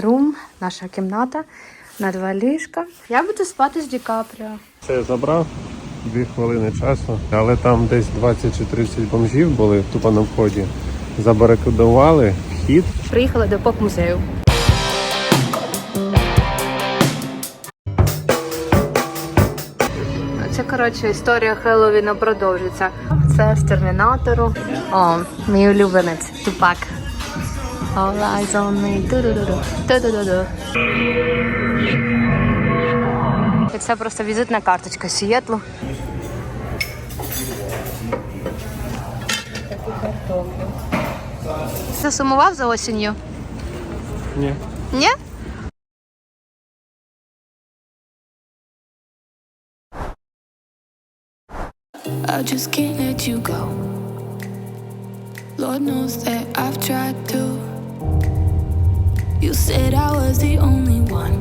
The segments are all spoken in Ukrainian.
рум, наша кімната на два ліжка. Я буду спати з Ді Капріо. Це я забрав дві хвилини часу, але там десь 20 чи 30 бомжів були тупо на вході. Забарикадували вхід. Приїхали до поп-музею. Це коротше історія Хеллоуіна продовжиться. Це з термінатору. О, мій улюбленець Тупак. All eyes on me. І Це просто візитна карточка Сієтлу. Засумував за осінню? Ні. Ні? I just can't let you go. Lord knows that I've tried to. You said I was the only one.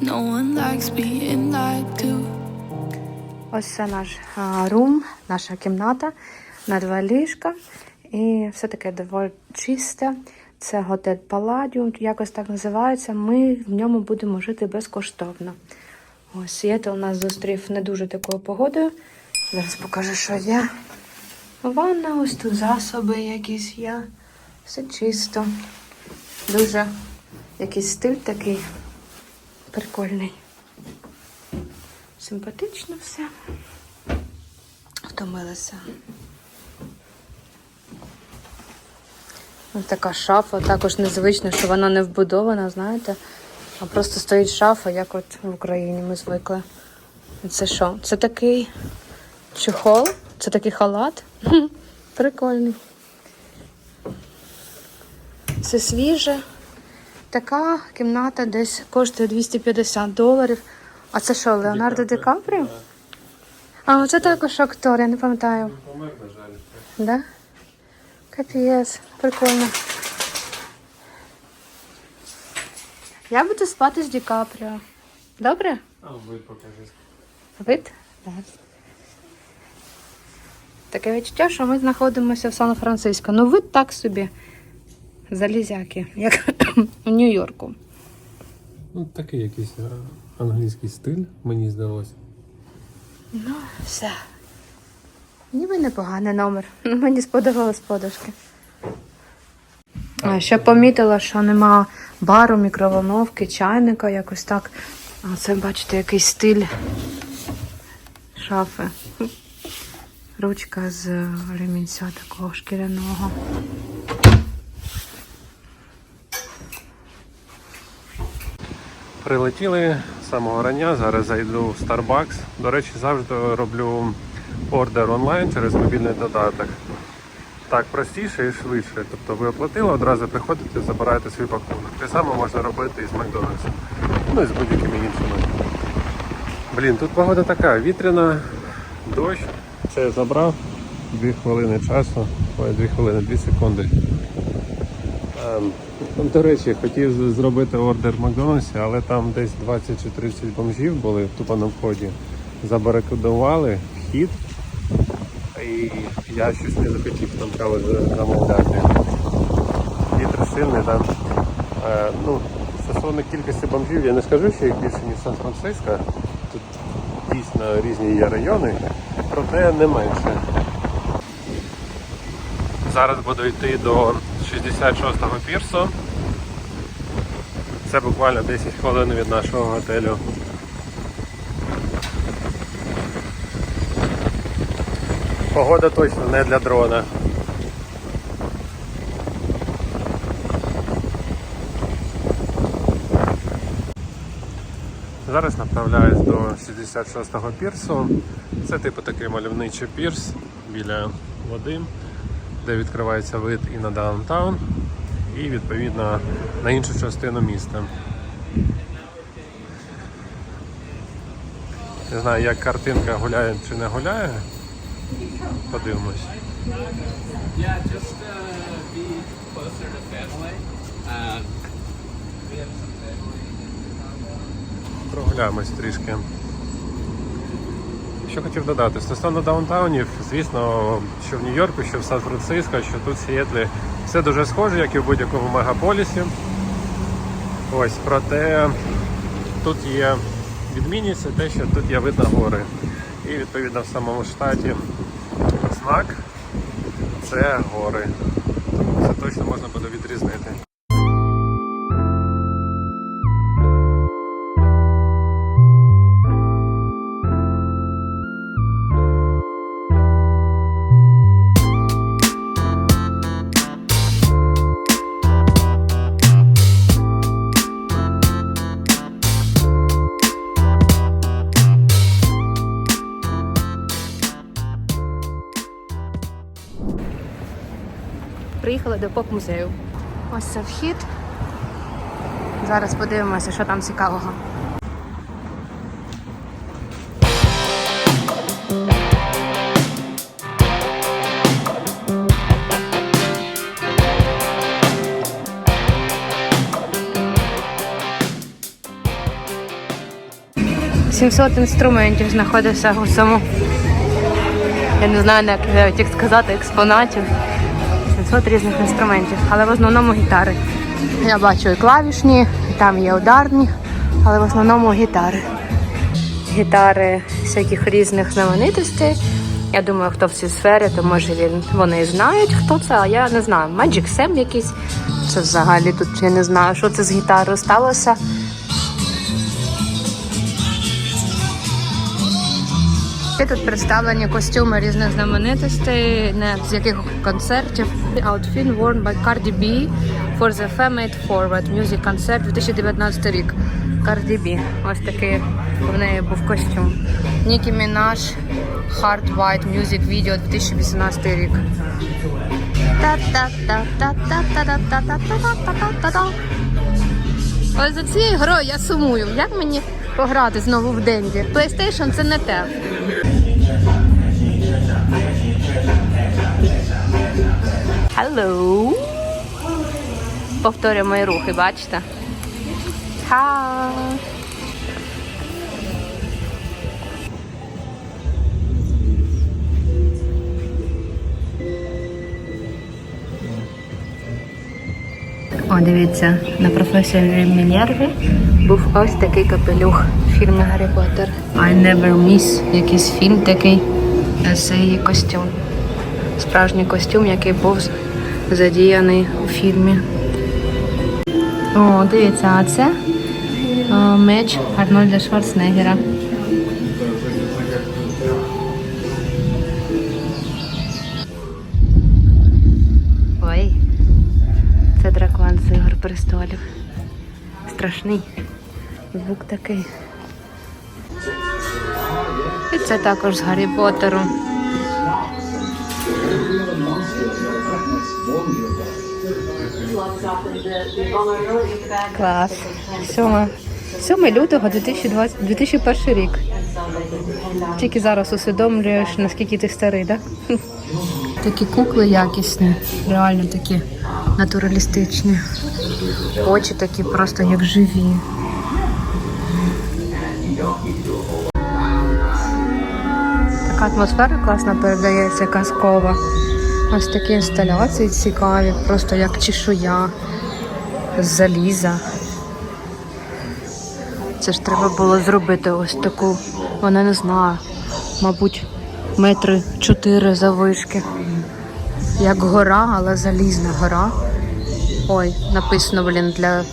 No one likes being lied to. Ось це наш рум, наша кімната на два ліжка. І все таке доволі чисте. Це готель Паладіум, якось так називається. Ми в ньому будемо жити безкоштовно. Ось Сієтл нас зустрів не дуже такою погодою. Зараз покажу, що є. Ванна, ось тут засоби якісь є. Все чисто. Дуже якийсь стиль такий прикольний. Симпатично все. Втомилася. Ось така шафа, також незвично, що вона не вбудована, знаєте, а просто стоїть шафа, як от в Україні ми звикли. Це що? Це такий чехол? Це такий халат? Прикольний. Це свіже. Така кімната десь коштує 250 доларів. А це що, Леонардо Ді Капріо? А, це також актор, я не пам'ятаю. Помер, на жаль. Да? Капець, прикольно. Я буду спати з Ді Капріо. Добре? А ви покажи. Вид? Так. Таке відчуття, що ми знаходимося в Сан-Франциско. Ну, вид так собі. Залізяки, як у Нью-Йорку. Ну, такий якийсь е, англійський стиль, мені здалося. Ну, все. Ніби непоганий номер. Мені сподобалось подушки. Ще помітила, що нема бару, мікроволновки, чайника, якось так. А це, бачите, якийсь стиль шафи. Ручка з ремінця такого шкіряного. Прилетіли з самого рання, зараз зайду в Starbucks. До речі, завжди роблю ордер онлайн через мобільний додаток. Так, простіше і швидше. Тобто ви оплатили, одразу приходите, забираєте свій пакунок. Те саме можна робити і з Макдональдсом. Ну і з будь-якими іншими. Блін, тут погода така, вітряна, дощ. Це я забрав. Дві хвилини часу. Ой, дві хвилини, дві секунди. Ем, ну, До речі, хотів зробити ордер в Макдональдсі, але там десь 20 чи 30 бомжів були тупо на вході. Забарикадували вхід. І я щось не захотів там каву замовляти. Вітер сильний, так. Е, ну, стосовно кількості бомжів, я не скажу, що їх більше, ніж Сан-Франциско. Тут дійсно різні є райони, проте не менше. Зараз буду йти до 66-го пірсу. Це буквально 10 хвилин від нашого готелю. Погода точно не для дрона. Зараз направляюсь до 66-го пірсу. Це типу такий мальовничий пірс біля води, де відкривається вид і на даунтаун, і відповідно на іншу частину міста. Не знаю, як картинка гуляє чи не гуляє. Подивимось. Yeah, just uh, be closer to family. Um, we have some family. Прогуляємось трішки. Що хотів додати? Стосовно даунтаунів, звісно, що в Нью-Йорку, що в Сан-Франциско, що тут в Сіетлі, все дуже схоже, як і в будь-якому мегаполісі. Ось, проте тут є відмінність те, що тут є видно гори. І відповідно в самому штаті знак це гори. Тому це точно можна буде відрізнити. До поп-музею. Ось це вхід. Зараз подивимося, що там цікавого. Сімсот інструментів знаходиться у цьому. Я не знаю, як як сказати, експонатів. 700 різних інструментів, але в основному гітари. Я бачу і клавішні, і там є ударні, але в основному гітари. Гітари всяких різних знаменитостей. Я думаю, хто в цій сфері, то може він вони знають, хто це, а я не знаю. Magic Sam якийсь. Це взагалі тут я не знаю, що це з гітарою сталося. І тут представлені костюми різних знаменитостей, не з яких концертів. Outfit worn by Cardi B for the Femate Forward Music Concert 2019 рік. Cardi B. Ось такий в неї був костюм. Nicki Minaj Hard White Music Video 2018 рік. Ось за цією грою я сумую. Як мені? Пограти знову в Денді? PlayStation це не те. Hello. Повторюю мої рухи, бачите? Ха. О, дивіться, на професорі Мінерві був ось такий капелюх в фільмі Гаррі Поттер. I never miss. Якийсь фільм такий. е, її костюм. Справжній костюм, який був задіяний у фільмі. О, дивіться, а це е, меч Арнольда Шварценеггера. Такий. І це також з Гаррі Поттеру. Клас. 7, 7 лютого 2020, 2001 рік. Тільки зараз усвідомлюєш, наскільки ти старий, так? Да? Такі кукли якісні, реально такі натуралістичні. Очі такі просто як живі. Атмосфера класно передається, казкова. Ось такі інсталяції цікаві, просто як чешуя з заліза. Це ж треба було зробити ось таку, вона не знаю, мабуть, метри чотири завишки. Як гора, але залізна гора. Ой, написано, блін, для.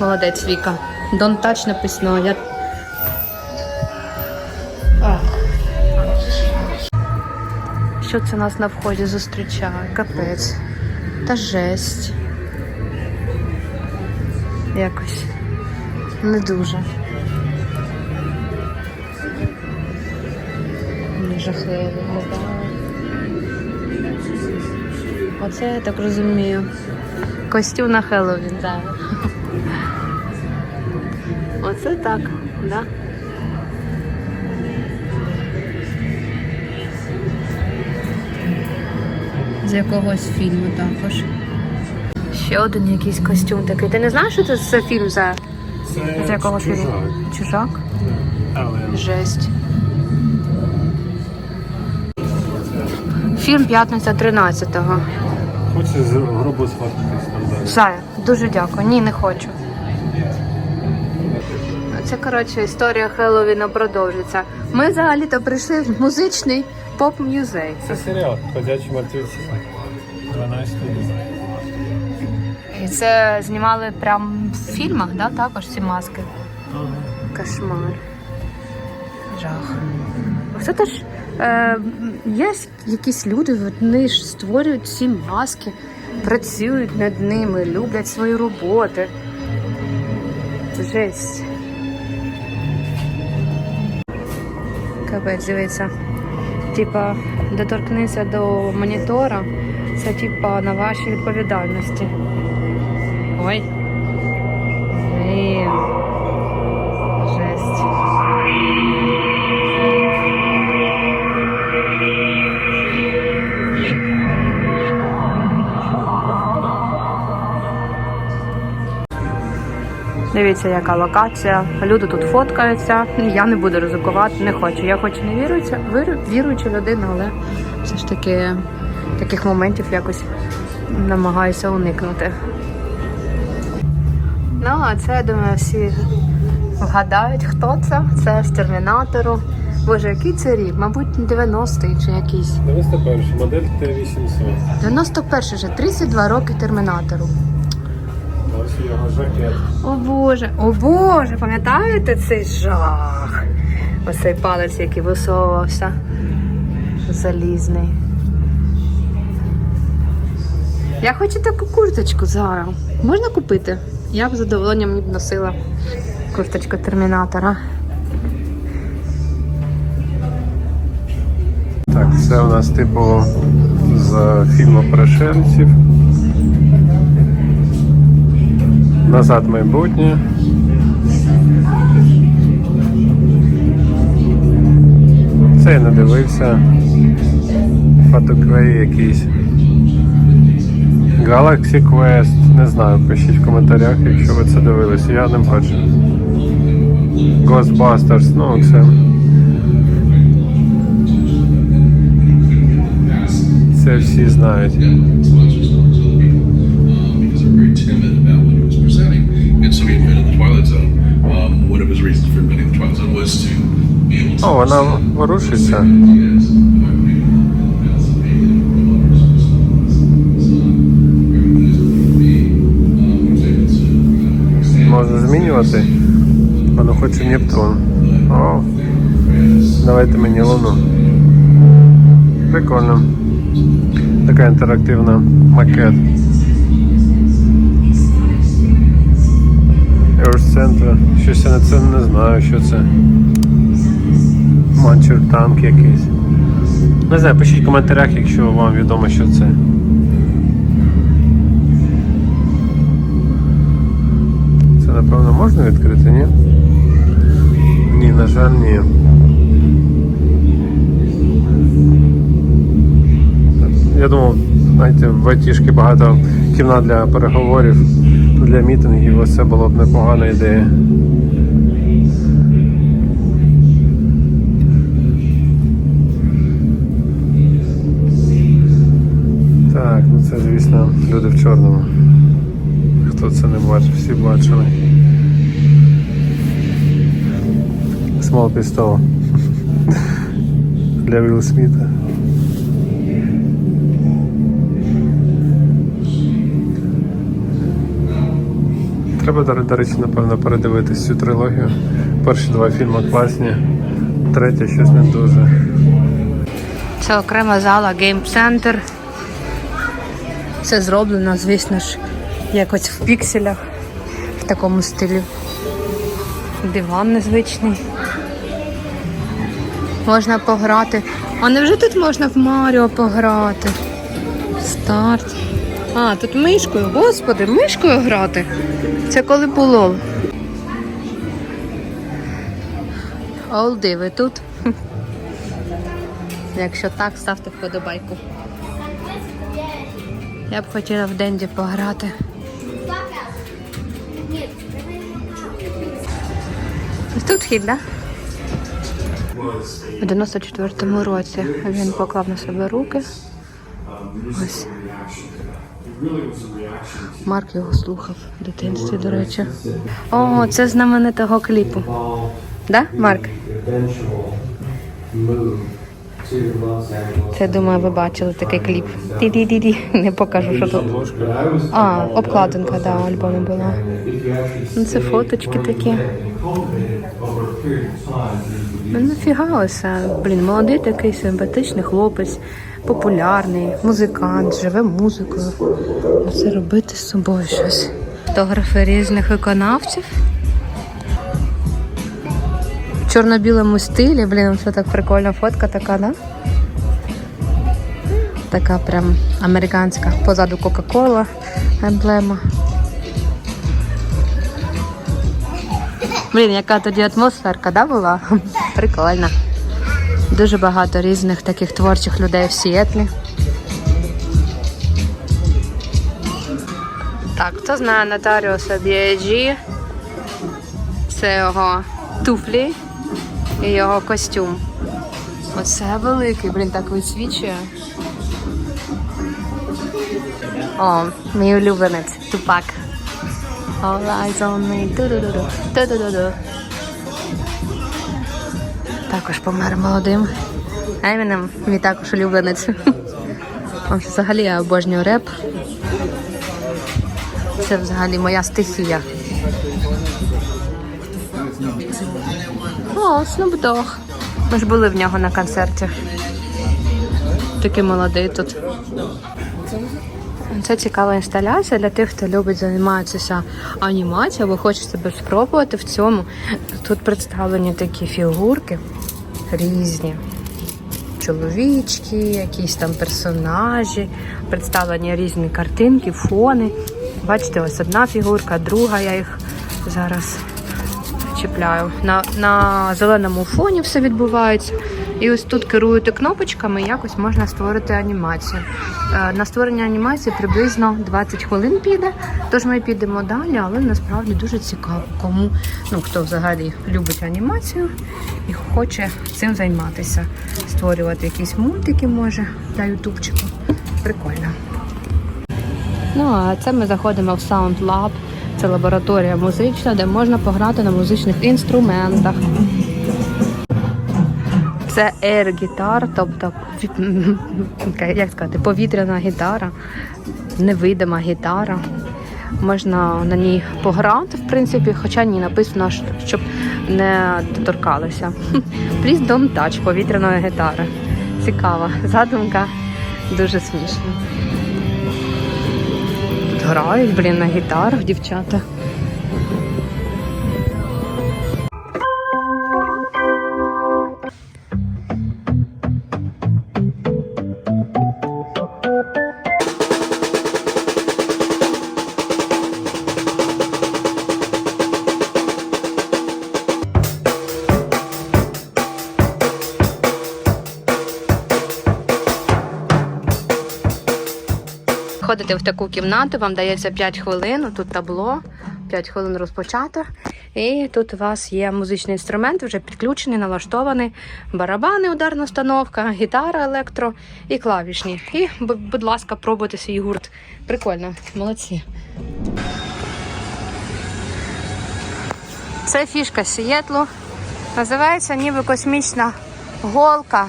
Молодець Віка. Touch написано. Я... Що це нас на вході зустрічає? Капець. Та жесть. Якось не дуже. Не жахливо. Оце я так розумію. Костюм на Хеллоуін, так. Оце так, да? З якогось фільму також. Ще один якийсь костюм такий. Ти не знаєш, що це за фільм за, з якого фільму? Чужак? Але Жесть. Фільм П'ятниця 13-го. Хочеш з- грубо сфоткатись там далі? Зая, дуже дякую. Ні, не хочу. Це, коротше, історія Хеллоуіна продовжиться. Ми взагалі-то прийшли в музичний поп-музей. Це серіал Ходячі мертвеці. 12 І це знімали прям в фільмах, да? також ці маски. Кошмар. Жах. Хто то ж е, є якісь люди, вони ж створюють ці маски, працюють над ними, люблять свої роботи. Це жесть. Капець, дивіться. Типа, доторкнися до монітора, це типа на вашій відповідальності. Ой. Дивіться, яка локація. Люди тут фоткаються. Я не буду ризикувати, не хочу. Я хоч і не віруюча, віру- віруюча людина, але все ж таки таких моментів якось намагаюся уникнути. Ну, а це, я думаю, всі вгадають, хто це. Це з термінатору. Боже, який це рік? Мабуть, 90-й чи якийсь. 91 модель Т-800. 91 вже 32 роки термінатору. Ось його жакет. О Боже, о Боже, пам'ятаєте цей жах? Ось цей палець, який висовувався. Залізний. Я хочу таку курточку зараз. Можна купити? Я б з задоволенням б носила курточку термінатора. Так, це у нас типу з фільму Пришельців. Назад майбутнє. Це я не дивився. Фотоклей якийсь. Galaxy Quest. Не знаю, пишіть в коментарях, якщо ви це дивились. Я не бачу. Ghostbusters, ну це. Це всі знають. and so he admitted the Twilight Zone. Um, one of his reasons for admitting the Twilight Zone was to be able to. О, вона ворушиться. Yes. Можна змінювати. Воно хоче Нептун. О, давайте мені луну. Прикольно. Така інтерактивна макет. Earth Center. Щось я на це не знаю, що це. Манчер танк якийсь. Не знаю, пишіть в коментарях, якщо вам відомо, що це. Це напевно можна відкрити, ні? Ні, на жаль, ні. Я думав, знаєте, в айтішки багато кімнат для переговорів, для мітингів, ось це було б непогана ідея. Так, ну це, звісно, люди в чорному. Хто це не бачив, всі бачили. Small Pistol. Для Вілл Сміта. Треба, до, речі, напевно, передивитись цю трилогію. Перші два фільми класні, третє щось не дуже. Це окрема зала Game Center. Все зроблено, звісно ж, якось в пікселях, в такому стилі. Диван незвичний. Можна пограти. А невже тут можна в Маріо пограти? Старт. А, тут мишкою. Господи, мишкою грати. Це коли було. Олди, ви тут? Якщо так, ставте вподобайку. Я б хотіла в Денді пограти. Тут вхід, да? У 94-му році він поклав на себе руки. Ось. Марк його слухав в дитинстві, до речі. О, це знаменитого кліпу. Да, Марк? Це думаю, ви бачили такий кліп. Ді-ді-ді-ді. Не покажу, що тут. А, обкладинка, да, альбому була. Ну, це фоточки такі. Ну, нафіга ось, блін, молодий такий симпатичний хлопець, популярний, музикант, живе музикою. Це робити з собою щось. Фотографи різних виконавців. В чорно-білому стилі, блін, це так прикольна фотка така, да? Така прям американська. Позаду Кока-Кола, емблема. Блін, яка тоді атмосферка, да, була? Прикольно. Дуже багато різних таких творчих людей в Сіетлі. Так, хто знає нотаріуса B.I.G. Це його туфлі і його костюм. Оце великий, блін, так висвічує. О, мій улюбленець, тупак. All eyes on me. Ду-ду-ду-ду. Ду-ду-ду-ду. Також помер молодим. Емінем, мій також улюбленець. Взагалі я обожнюю реп. Це взагалі моя стихія. О, Dogg. Ми ж були в нього на концерті. Такий молодий тут. Це цікава інсталяція для тих, хто любить займатися анімацією або хоче себе спробувати в цьому. Тут представлені такі фігурки різні. Чоловічки, якісь там персонажі, представлені різні картинки, фони. Бачите, ось одна фігурка, друга, я їх зараз чіпляю. На, на зеленому фоні все відбувається. І ось тут керуєте кнопочками, якось можна створити анімацію. Е, На створення анімації приблизно 20 хвилин піде, тож ми підемо далі, але насправді дуже цікаво, кому ну хто взагалі любить анімацію і хоче цим займатися, створювати якісь мультики може для ютубчику. Прикольно. Ну а це ми заходимо в Sound Lab. Це лабораторія музична, де можна пограти на музичних інструментах. Це air гітар, тобто як сказати, повітряна гітара, невидима гітара. Можна на ній пограти, в принципі, хоча ні, написано, щоб не доторкалися. Please don't touch повітряної гітари. Цікава задумка, дуже смішна. Тут грають, блін, на гітарах дівчата. Таку кімнату, вам дається 5 хвилин, тут табло, 5 хвилин розпочато. І тут у вас є музичний інструмент, вже підключений, налаштований, барабани, ударна установка, гітара, електро і клавішні. І, будь ласка, пробуйте свій гурт. Прикольно, молодці. Це фішка Сієтлу. Називається ніби космічна голка.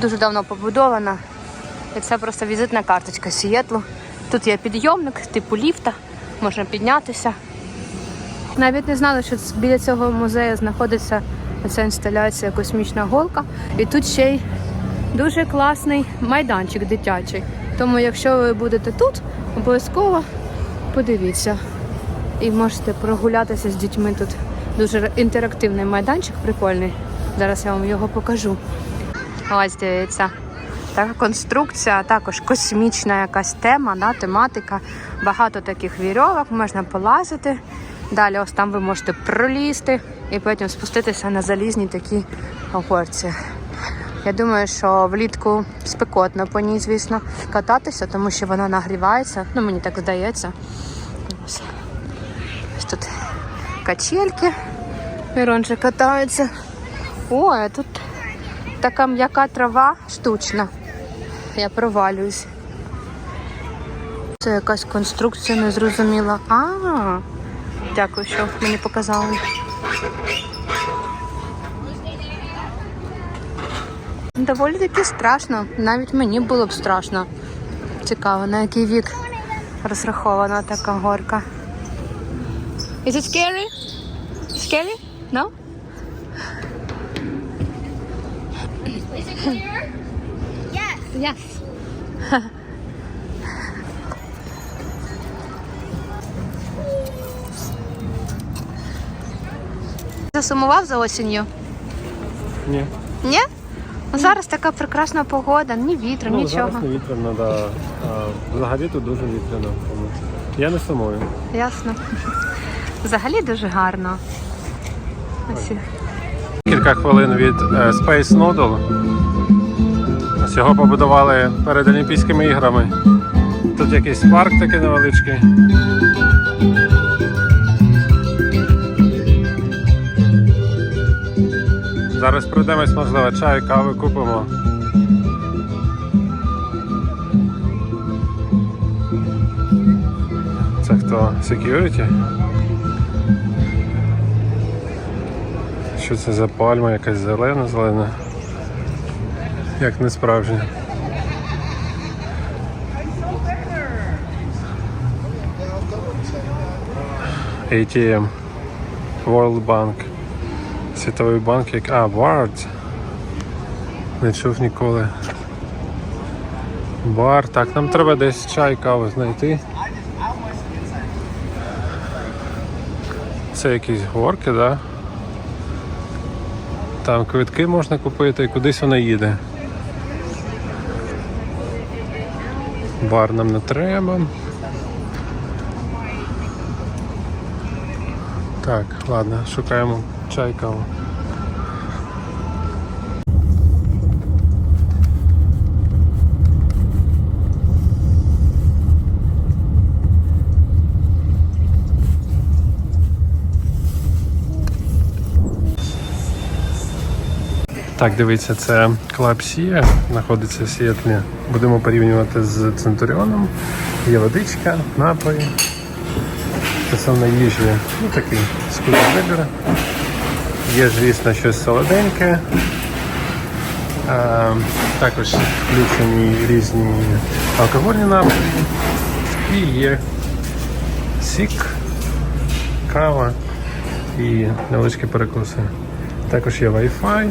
Дуже давно побудована. І це просто візитна карточка Сієтлу. Тут є підйомник, типу ліфта, можна піднятися. Навіть не знала, що біля цього музею знаходиться ця інсталяція Космічна голка. І тут ще й дуже класний майданчик дитячий. Тому, якщо ви будете тут, обов'язково подивіться. І можете прогулятися з дітьми тут. Дуже інтерактивний майданчик, прикольний. Зараз я вам його покажу. Ось дивіться. Така конструкція, а також космічна якась тема, да, тематика. Багато таких вірьовок, можна полазити. Далі ось там ви можете пролізти і потім спуститися на залізні такі горці. Я думаю, що влітку спекотно по ній, звісно, кататися, тому що вона нагрівається. Ну, мені так здається. Ось, ось тут качельки. Мирон же катається. А тут така м'яка трава штучна. Я провалююсь. Це якась конструкція незрозуміла. А, дякую, що мені показали. Доволі таки страшно. Навіть мені було б страшно. Цікаво, на який вік розрахована така горка. Is it scary? Scary? No? Yes. Засумував за осінню? Ні. Ні? Ну, зараз така прекрасна погода, ні вітру, Ну, нічого. зараз не вітряно, да. А, взагалі тут дуже вітряно. тому Я не сумую. Ясно. Взагалі дуже гарно. Ось. Кілька хвилин від е, Space Noodle. Ось Його побудували перед Олімпійськими іграми. Тут якийсь парк такий невеличкий. Зараз пройдемось, можливо, чай, кави купимо. Це хто? Security? Що це за пальма, якась зелена, зелена. Як не справжня. ATM. World Bank. Світовий банк, як. А, Ward. Не чув ніколи. Бар. Так, нам треба десь чай, каву знайти. Це якісь горки, так? Да? Там квитки можна купити і кудись вона їде. Бар нам не треба. Так, ладно, шукаємо чай каву. Так, дивіться, це Club Сія, знаходиться в Сіетлі. Будемо порівнювати з Центуріоном. Є водичка, напої. Стосовно їжі, ну такий скудний вибір. Є, звісно, щось солоденьке. А, також включені різні алкогольні напої. І є сік, кава і невеличкі перекуси. Також є Wi-Fi.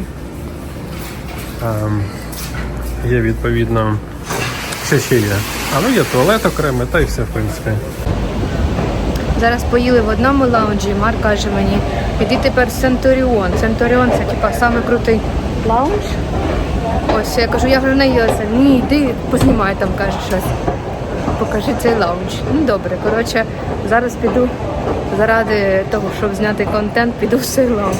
Ем, є відповідно. Що ще є? А ну є туалет окремий, та й все в принципі. Зараз поїли в одному лаунжі, Марк каже мені, іди тепер в Центуріон. Центуріон це типа самий крутий лаунж. Ось я кажу, я вже наїлася. Ні, йди, познімай там, каже щось. Покажи цей лаунж. Ну добре, коротше, зараз піду заради того, щоб зняти контент, піду в цей лаунж.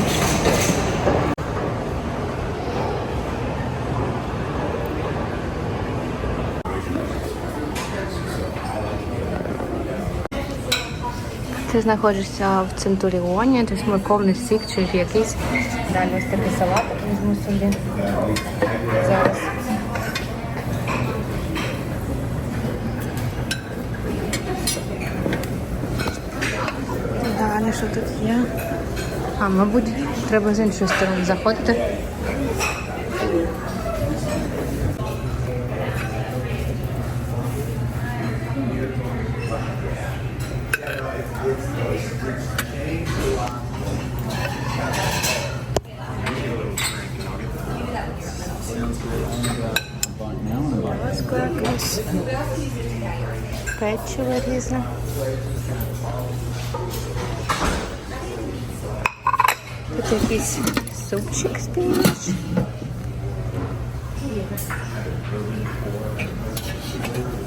Ти знаходишся в Центуріоні, тобто морковний сік чи якийсь. Далі ось такий салат візьму собі. Зараз. Далі що тут є? А, мабуть, треба з іншої сторони заходити. Ось якесь печиво різне. Тут якийсь супчик спінч. Так, візьму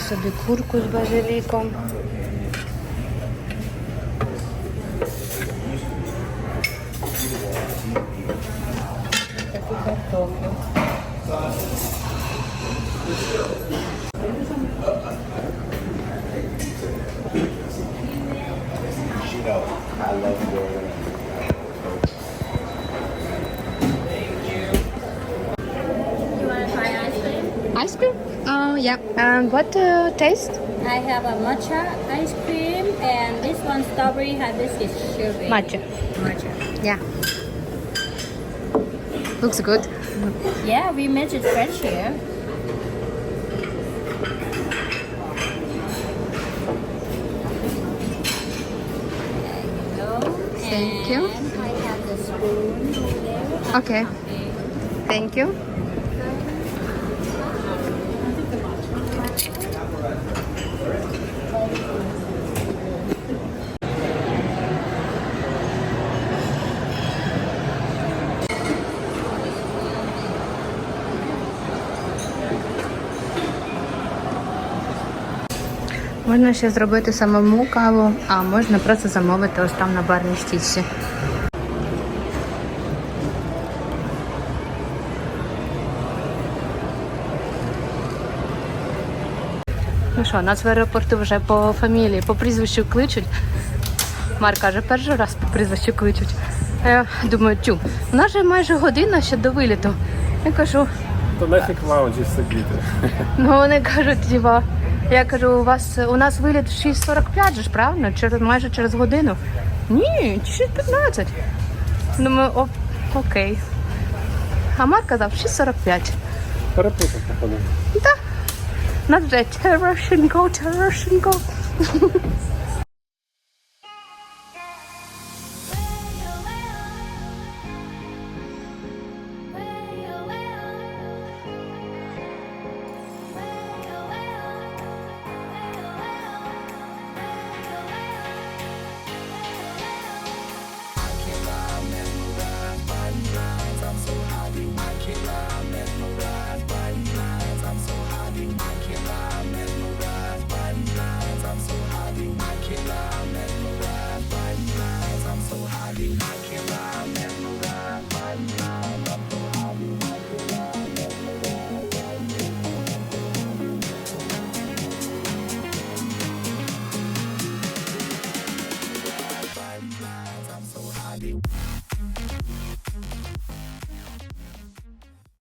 Собі курку з базиліком. Таку Yeah. And what uh, taste? I have a matcha ice cream, and this one strawberry hibiscus sherbet. Matcha. Matcha. Yeah. Looks good. Yeah, we made it fresh here. There you go. Thank you. I have the spoon there. Okay. Thank you. Можна ще зробити самому каву, а можна просто замовити ось там на барній стічці. Ну що, нас в аеропорту вже по фамілії, по прізвищу кличуть. Марк каже, перший раз по прізвищу кличуть. А я думаю, тю, у нас же майже година ще до виліту. Я кажу, То нафіг в лаунжі сидіти. ну вони кажуть, тіба, я кажу, у вас у нас виліт в 6.45 же ж, правильно? Через майже через годину. Ні, 6.15. Думаю, о, окей. А Марк казав 6.45. Перепутав, походу. Нас вже Russian Террашенко.